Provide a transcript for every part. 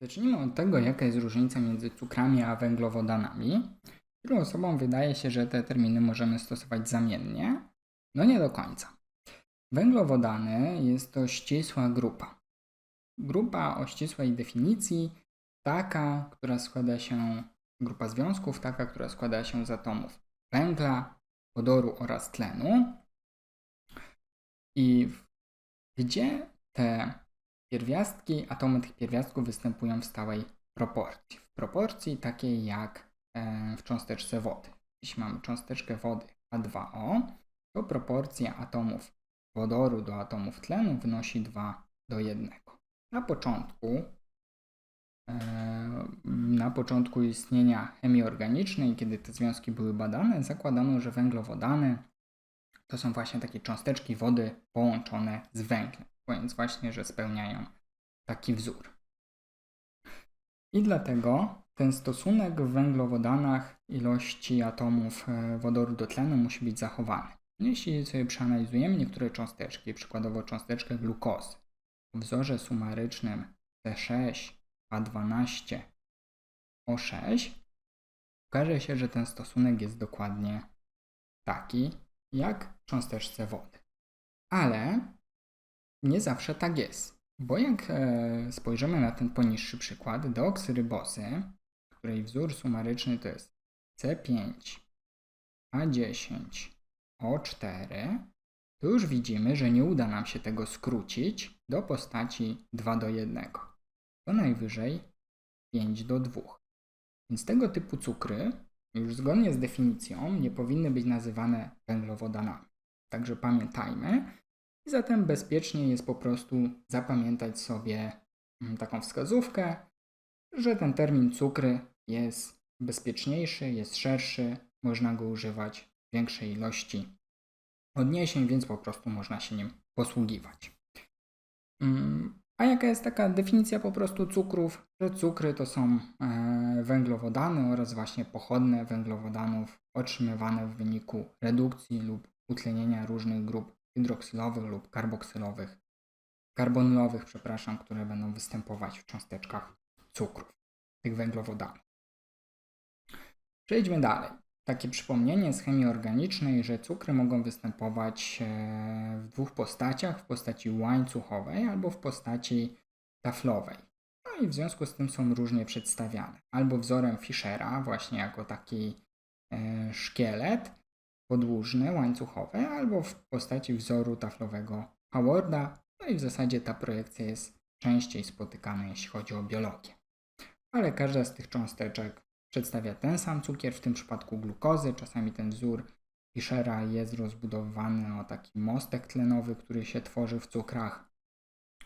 Zacznijmy od tego, jaka jest różnica między cukrami a węglowodanami. Wielu osobom wydaje się, że te terminy możemy stosować zamiennie. No nie do końca. Węglowodany jest to ścisła grupa. Grupa o ścisłej definicji, taka, która składa się, grupa związków, taka, która składa się z atomów węgla, wodoru oraz tlenu. I gdzie te pierwiastki, atomy tych pierwiastków występują w stałej proporcji. W proporcji takiej jak e, w cząsteczce wody. Jeśli mamy cząsteczkę wody H2O, to proporcja atomów wodoru do atomów tlenu wynosi 2 do 1. Na początku, e, na początku istnienia chemii organicznej, kiedy te związki były badane, zakładano, że węglowodany to są właśnie takie cząsteczki wody połączone z węglem, więc właśnie, że spełniają taki wzór. I dlatego ten stosunek w węglowodanach ilości atomów e, wodoru do tlenu musi być zachowany. Jeśli sobie przeanalizujemy niektóre cząsteczki, przykładowo cząsteczkę glukozy, w wzorze sumarycznym C6, A12, O6, okaże się, że ten stosunek jest dokładnie taki, jak w cząsteczce wody. Ale nie zawsze tak jest, bo jak e, spojrzymy na ten poniższy przykład, deoksyrybozy, której wzór sumaryczny to jest C5, A10, O4, to już widzimy, że nie uda nam się tego skrócić do postaci 2 do 1. To najwyżej 5 do 2. Więc tego typu cukry, już zgodnie z definicją, nie powinny być nazywane węglowodanami. Także pamiętajmy. I zatem bezpiecznie jest po prostu zapamiętać sobie mm, taką wskazówkę, że ten termin cukry jest bezpieczniejszy, jest szerszy, można go używać w większej ilości odniesień, więc po prostu można się nim posługiwać. Mm, A jaka jest taka definicja po prostu cukrów? Że cukry to są e, węglowodany oraz właśnie pochodne węglowodanów otrzymywane w wyniku redukcji lub utlenienia różnych grup hydroksylowych lub karboksylowych, karbonylowych, przepraszam, które będą występować w cząsteczkach cukrów, tych węglowodanów. Przejdźmy dalej. Takie przypomnienie z chemii organicznej, że cukry mogą występować e, w dwóch postaciach, w postaci łańcuchowej albo w postaci taflowej. No i w związku z tym są różnie przedstawiane. Albo wzorem Fischera, właśnie jako taki e, szkielet podłużny, łańcuchowy, albo w postaci wzoru taflowego Howarda. No i w zasadzie ta projekcja jest częściej spotykana, jeśli chodzi o biologię. Ale każda z tych cząsteczek przedstawia ten sam cukier, w tym przypadku glukozy. Czasami ten wzór Fischera jest rozbudowywany o taki mostek tlenowy, który się tworzy w cukrach.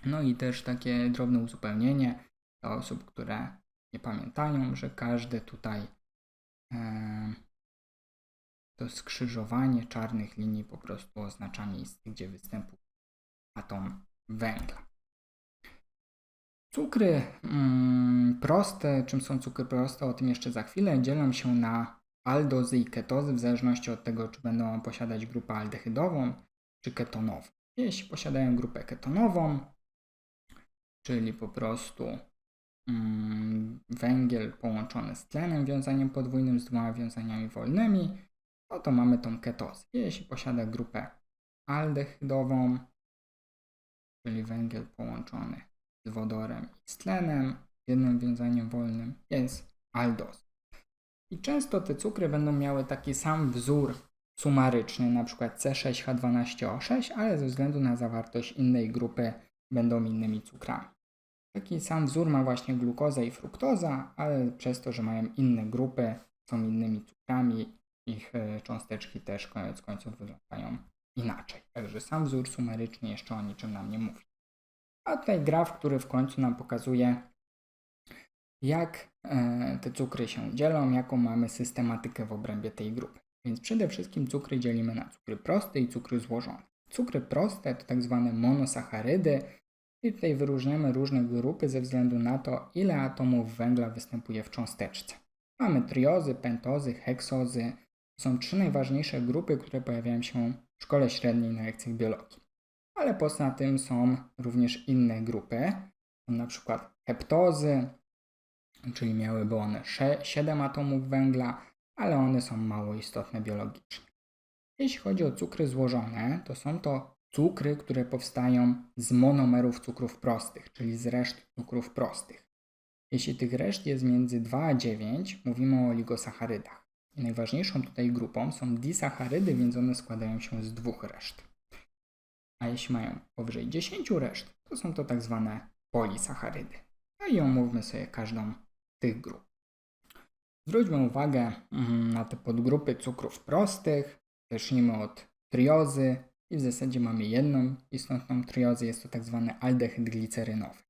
No i też takie drobne uzupełnienie dla osób, które nie pamiętają, że każde tutaj e, to skrzyżowanie czarnych linii po prostu oznacza miejsce, gdzie występuje atom węgla. Cukry mm, proste, czym są cukry proste, o tym jeszcze za chwilę, dzielą się na aldozy i ketozy w zależności od tego, czy będą posiadać grupę aldehydową czy ketonową. Jeśli posiadają grupę ketonową, czyli po prostu mm, węgiel połączony z tlenem wiązaniem podwójnym z dwoma wiązaniami wolnymi, no to mamy tą ketozę. Jeśli posiada grupę aldehydową, czyli węgiel połączony z wodorem i z tlenem, jednym wiązaniem wolnym jest aldoz. I często te cukry będą miały taki sam wzór sumaryczny, przykład C6H12O6, ale ze względu na zawartość innej grupy będą innymi cukrami. Taki sam wzór ma właśnie glukoza i fruktoza, ale przez to, że mają inne grupy, są innymi cukrami, ich e, cząsteczki też koniec końców wyglądają inaczej. Także sam wzór sumaryczny jeszcze o niczym nam nie mówi. A tutaj graf, który w końcu nam pokazuje, jak e, te cukry się dzielą, jaką mamy systematykę w obrębie tej grupy. Więc przede wszystkim cukry dzielimy na cukry proste i cukry złożone. Cukry proste to tak zwane monosacharydy i tutaj wyróżniamy różne grupy ze względu na to, ile atomów węgla występuje w cząsteczce. Mamy triozy, pentozy, heksozy. Są trzy najważniejsze grupy, które pojawiają się w szkole średniej na lekcjach biologii. Ale poza tym są również inne grupy, na przykład heptozy, czyli miałyby one 7 atomów węgla, ale one są mało istotne biologicznie. Jeśli chodzi o cukry złożone, to są to cukry, które powstają z monomerów cukrów prostych, czyli z reszt cukrów prostych. Jeśli tych reszt jest między 2 a 9, mówimy o oligosacharydach. Najważniejszą tutaj grupą są disacharydy, więc one składają się z dwóch reszt. A jeśli mają powyżej 10 reszt, to są to tak zwane polisacharydy. No i omówmy sobie każdą z tych grup. Zwróćmy uwagę mm, na te podgrupy cukrów prostych. Zacznijmy od triozy i w zasadzie mamy jedną istotną triozę, jest to tak zwany aldehyd glicerynowy.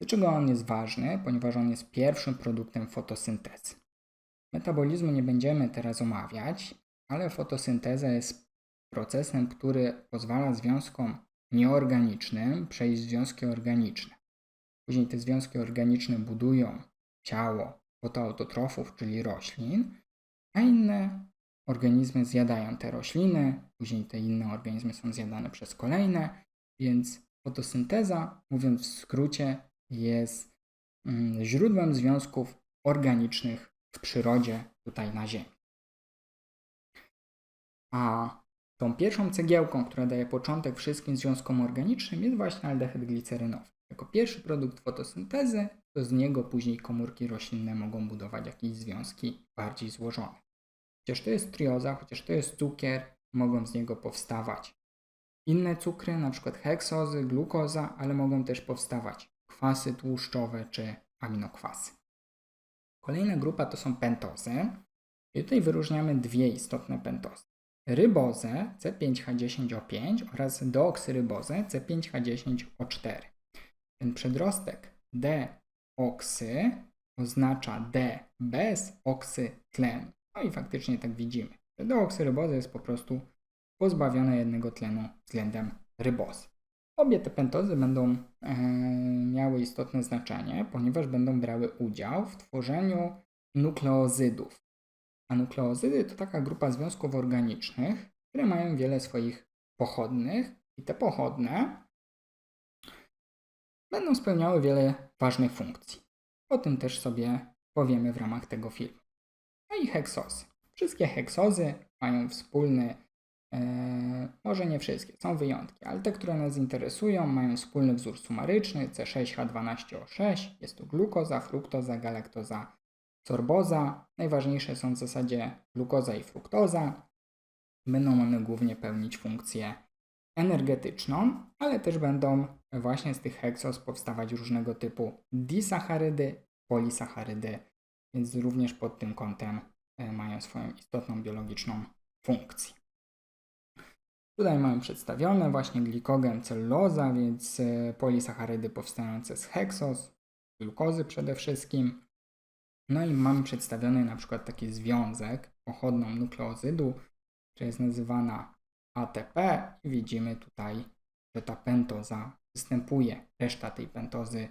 Dlaczego on jest ważny? Ponieważ on jest pierwszym produktem fotosyntezy. Metabolizmu nie będziemy teraz omawiać, ale fotosynteza jest procesem, który pozwala związkom nieorganicznym przejść w związki organiczne. Później te związki organiczne budują ciało fotoautotrofów, czyli roślin, a inne organizmy zjadają te rośliny, później te inne organizmy są zjadane przez kolejne, więc fotosynteza, mówiąc w skrócie, jest mm, źródłem związków organicznych w przyrodzie tutaj na Ziemi. A tą pierwszą cegiełką, która daje początek wszystkim związkom organicznym jest właśnie aldehyd glicerynowy. Jako pierwszy produkt fotosyntezy, to z niego później komórki roślinne mogą budować jakieś związki bardziej złożone. Chociaż to jest trioza, chociaż to jest cukier, mogą z niego powstawać inne cukry, np. heksozy, glukoza, ale mogą też powstawać kwasy tłuszczowe czy aminokwasy. Kolejna grupa to są pentozy. I tutaj wyróżniamy dwie istotne pentozy. Rybozę C5H10O5 oraz deoksyrybozę C5H10O4. Ten przedrostek D-oksy oznacza D bez oksytlenu. No i faktycznie tak widzimy, że deoksyryboza jest po prostu pozbawiona jednego tlenu względem rybozy. Obie te pentozy będą e, miały istotne znaczenie, ponieważ będą brały udział w tworzeniu nukleozydów. A nukleozydy to taka grupa związków organicznych, które mają wiele swoich pochodnych i te pochodne będą spełniały wiele ważnych funkcji. O tym też sobie powiemy w ramach tego filmu. No i heksozy. Wszystkie heksozy mają wspólny może nie wszystkie, są wyjątki, ale te, które nas interesują, mają wspólny wzór sumaryczny C6H12O6. Jest to glukoza, fruktoza, galaktoza, sorboza. Najważniejsze są w zasadzie glukoza i fruktoza. Będą one głównie pełnić funkcję energetyczną, ale też będą właśnie z tych heksos powstawać różnego typu disacharydy, polisacharydy, więc również pod tym kątem e, mają swoją istotną biologiczną funkcję. Tutaj mamy przedstawione właśnie glikogen, celluloza, więc e, polisacharydy powstające z heksos, glukozy przede wszystkim. No i mamy przedstawiony na przykład taki związek pochodną nukleozydu, która jest nazywana ATP i widzimy tutaj, że ta pentoza występuje. Reszta tej pentozy,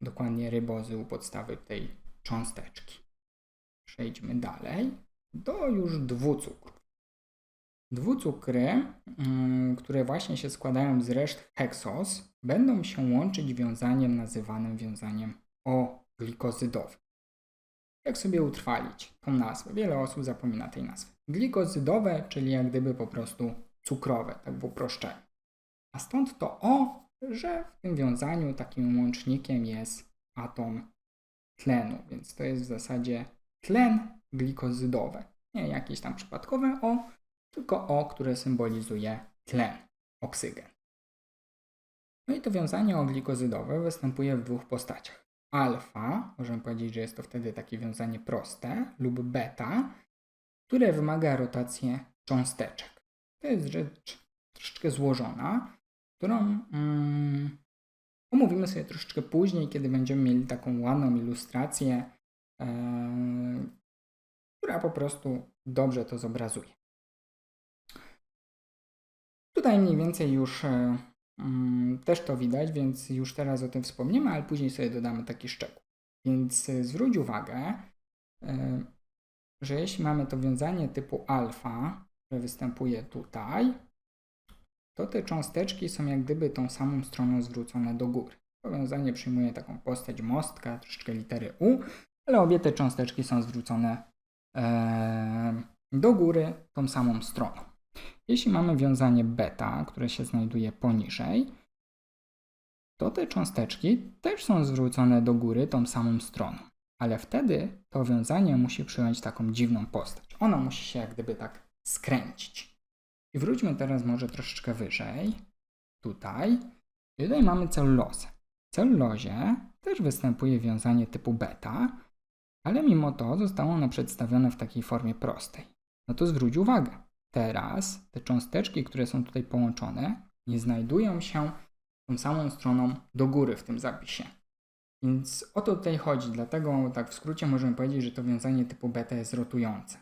dokładnie rybozy u podstawy tej cząsteczki. Przejdźmy dalej do już dwucukru. Dwucukry, mm, które właśnie się składają z reszt heksos, będą się łączyć wiązaniem nazywanym wiązaniem O-glikozydowym. Jak sobie utrwalić tą nazwę? Wiele osób zapomina tej nazwy. Glikozydowe, czyli jak gdyby po prostu cukrowe, tak w uproszczeniu. A stąd to O, że w tym wiązaniu takim łącznikiem jest atom tlenu, więc to jest w zasadzie tlen glikozydowe. Nie jakieś tam przypadkowe O, tylko O, które symbolizuje tlen, oksygen. No i to wiązanie oglikozydowe występuje w dwóch postaciach. Alfa, możemy powiedzieć, że jest to wtedy takie wiązanie proste, lub beta, które wymaga rotacji cząsteczek. To jest rzecz troszeczkę złożona, którą mm, omówimy sobie troszeczkę później, kiedy będziemy mieli taką ładną ilustrację, yy, która po prostu dobrze to zobrazuje. Tutaj mniej więcej już e, mm, też to widać, więc już teraz o tym wspomniemy, ale później sobie dodamy taki szczegół. Więc e, zwróć uwagę, e, że jeśli mamy to wiązanie typu alfa, które występuje tutaj, to te cząsteczki są jak gdyby tą samą stroną zwrócone do góry. Powiązanie przyjmuje taką postać mostka, troszeczkę litery U, ale obie te cząsteczki są zwrócone do góry tą samą stroną. Jeśli mamy wiązanie beta, które się znajduje poniżej, to te cząsteczki też są zwrócone do góry tą samą stroną. Ale wtedy to wiązanie musi przyjąć taką dziwną postać. Ono musi się jak gdyby tak skręcić. I wróćmy teraz może troszeczkę wyżej. Tutaj. I tutaj mamy celulozę. W celulozie też występuje wiązanie typu beta, ale mimo to zostało ono przedstawione w takiej formie prostej. No to zwróć uwagę. Teraz te cząsteczki, które są tutaj połączone, nie znajdują się tą samą stroną do góry w tym zapisie. Więc o to tutaj chodzi, dlatego tak w skrócie możemy powiedzieć, że to wiązanie typu beta jest rotujące.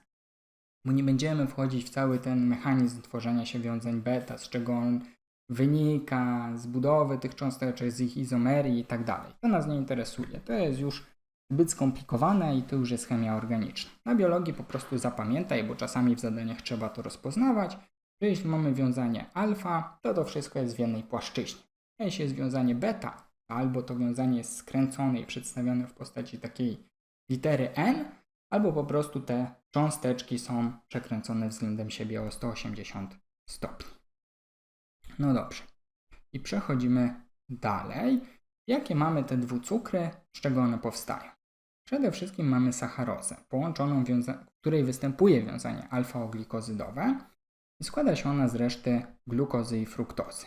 Bo nie będziemy wchodzić w cały ten mechanizm tworzenia się wiązań beta, z czego on wynika, z budowy tych cząsteczek, z ich izomerii i tak dalej. To nas nie interesuje. To jest już zbyt skomplikowane i to już jest chemia organiczna. Na biologii po prostu zapamiętaj, bo czasami w zadaniach trzeba to rozpoznawać, że jeśli mamy wiązanie alfa, to to wszystko jest w jednej płaszczyźnie. Jeśli jest wiązanie beta, albo to wiązanie jest skręcone i przedstawione w postaci takiej litery n, albo po prostu te cząsteczki są przekręcone względem siebie o 180 stopni. No dobrze. I przechodzimy dalej. Jakie mamy te dwucukry, z czego one powstają? Przede wszystkim mamy sacharozę, połączoną w której występuje wiązanie alfa-oglikozydowe i składa się ona z reszty glukozy i fruktozy.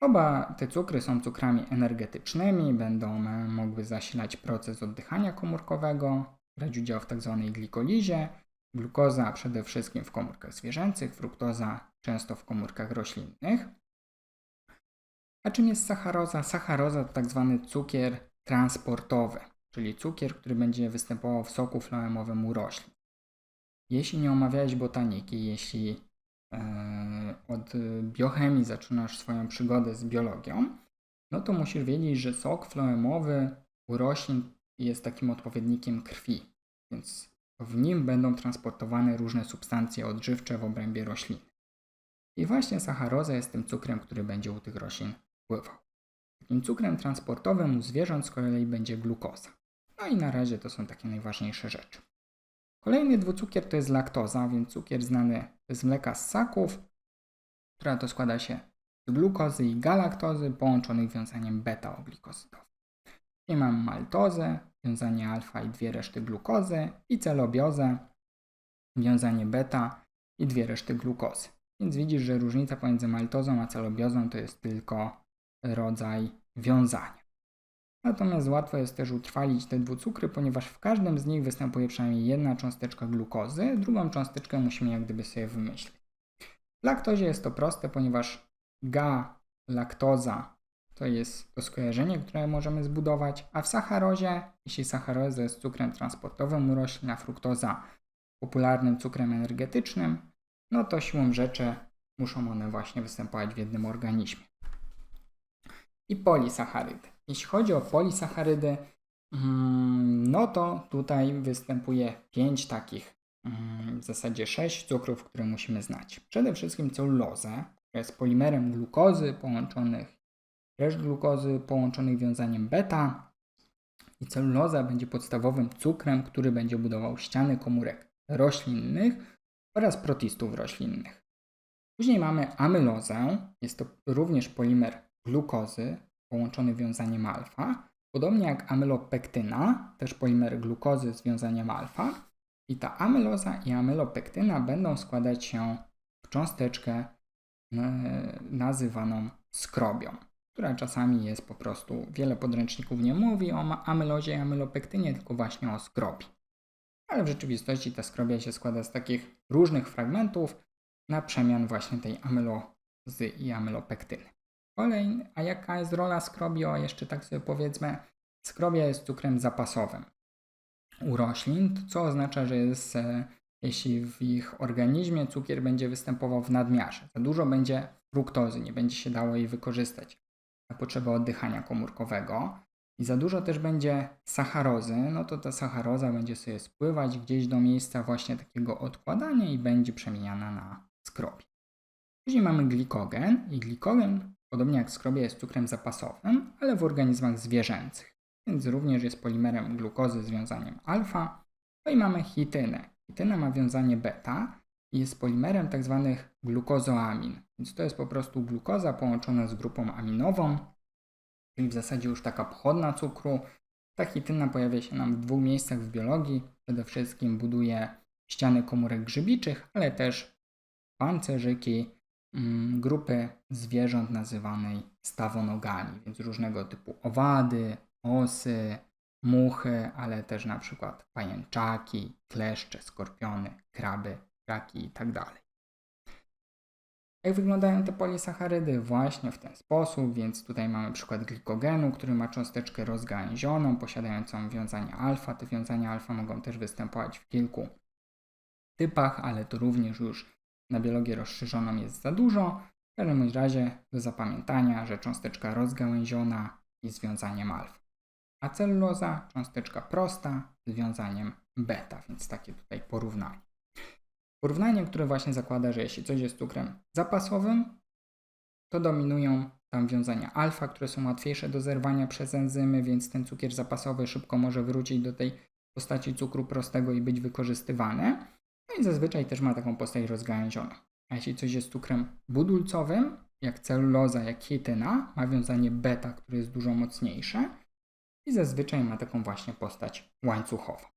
Oba te cukry są cukrami energetycznymi, będą e, mogły zasilać proces oddychania komórkowego, brać udział w tzw. glikolizie. Glukoza przede wszystkim w komórkach zwierzęcych, fruktoza często w komórkach roślinnych. A czym jest sacharoza? Sacharoza to tak zwany cukier transportowy, czyli cukier, który będzie występował w soku floemowym u roślin. Jeśli nie omawiałeś botaniki, jeśli e, od biochemii zaczynasz swoją przygodę z biologią, no to musisz wiedzieć, że sok floemowy u roślin jest takim odpowiednikiem krwi, więc w nim będą transportowane różne substancje odżywcze w obrębie rośliny. I właśnie sacharoza jest tym cukrem, który będzie u tych roślin pływał. Takim cukrem transportowym u zwierząt z kolei będzie glukoza. No i na razie to są takie najważniejsze rzeczy. Kolejny dwucukier to jest laktoza, więc cukier znany z mleka ssaków, która to składa się z glukozy i galaktozy połączonych wiązaniem beta-oglikozydowym. I mamy maltozę, wiązanie alfa i dwie reszty glukozy i celobiozę, wiązanie beta i dwie reszty glukozy. Więc widzisz, że różnica pomiędzy maltozą a celobiozą to jest tylko rodzaj wiązania. Natomiast łatwo jest też utrwalić te dwucukry, ponieważ w każdym z nich występuje przynajmniej jedna cząsteczka glukozy, drugą cząsteczkę musimy jak gdyby sobie wymyślić. W laktozie jest to proste, ponieważ Ga, laktoza to jest to skojarzenie, które możemy zbudować, a w sacharozie, jeśli sacharoza jest cukrem transportowym u roślin, a fruktoza popularnym cukrem energetycznym, no to siłą rzeczy muszą one właśnie występować w jednym organizmie. I polisacharydy. Jeśli chodzi o polisacharydy, mm, no to tutaj występuje pięć takich, mm, w zasadzie sześć cukrów, które musimy znać. Przede wszystkim celulozę, która jest polimerem glukozy połączonych, reszt glukozy połączonych wiązaniem beta. I celuloza będzie podstawowym cukrem, który będzie budował ściany komórek roślinnych oraz protistów roślinnych. Później mamy amylozę, jest to również polimer glukozy połączony wiązaniem alfa, podobnie jak amylopektyna, też polimer glukozy z wiązaniem alfa. I ta amyloza i amylopektyna będą składać się w cząsteczkę e, nazywaną skrobią, która czasami jest po prostu, wiele podręczników nie mówi o amylozie i amylopektynie, tylko właśnie o skrobi. Ale w rzeczywistości ta skrobia się składa z takich różnych fragmentów na przemian właśnie tej amylozy i amylopektyny. Kolejny, a jaka jest rola skrobi? O, jeszcze tak sobie powiedzmy, skrobia jest cukrem zapasowym u roślin, co oznacza, że jest, e, jeśli w ich organizmie cukier będzie występował w nadmiarze, za dużo będzie fruktozy, nie będzie się dało jej wykorzystać na potrzeby oddychania komórkowego i za dużo też będzie sacharozy, no to ta sacharoza będzie sobie spływać gdzieś do miejsca właśnie takiego odkładania i będzie przemieniana na skrobi. Później mamy glikogen i glikogen podobnie jak skrobia jest cukrem zapasowym, ale w organizmach zwierzęcych, więc również jest polimerem glukozy z wiązaniem alfa. No i mamy chitynę. Chityna ma wiązanie beta i jest polimerem tzw. glukozoamin, więc to jest po prostu glukoza połączona z grupą aminową, czyli w zasadzie już taka pochodna cukru. Ta chityna pojawia się nam w dwóch miejscach w biologii. Przede wszystkim buduje ściany komórek grzybiczych, ale też pancerzyki grupy zwierząt nazywanej stawonogami, więc różnego typu owady, osy, muchy, ale też na przykład pajęczaki, kleszcze, skorpiony, kraby, raki itd. Jak wyglądają te polisacharydy? Właśnie w ten sposób, więc tutaj mamy przykład glikogenu, który ma cząsteczkę rozgałęzioną, posiadającą wiązanie alfa. Te wiązania alfa mogą też występować w kilku typach, ale to również już na biologię rozszerzoną jest za dużo. W każdym razie do zapamiętania, że cząsteczka rozgałęziona i związaniem alfa. A celuloza, cząsteczka prosta z wiązaniem beta, więc takie tutaj porównanie. Porównanie, które właśnie zakłada, że jeśli coś jest cukrem zapasowym, to dominują tam wiązania alfa, które są łatwiejsze do zerwania przez enzymy, więc ten cukier zapasowy szybko może wrócić do tej postaci cukru prostego i być wykorzystywany. I zazwyczaj też ma taką postać rozgałęzioną. A jeśli coś jest cukrem budulcowym, jak celuloza, jak chityna, ma wiązanie beta, które jest dużo mocniejsze i zazwyczaj ma taką właśnie postać łańcuchową.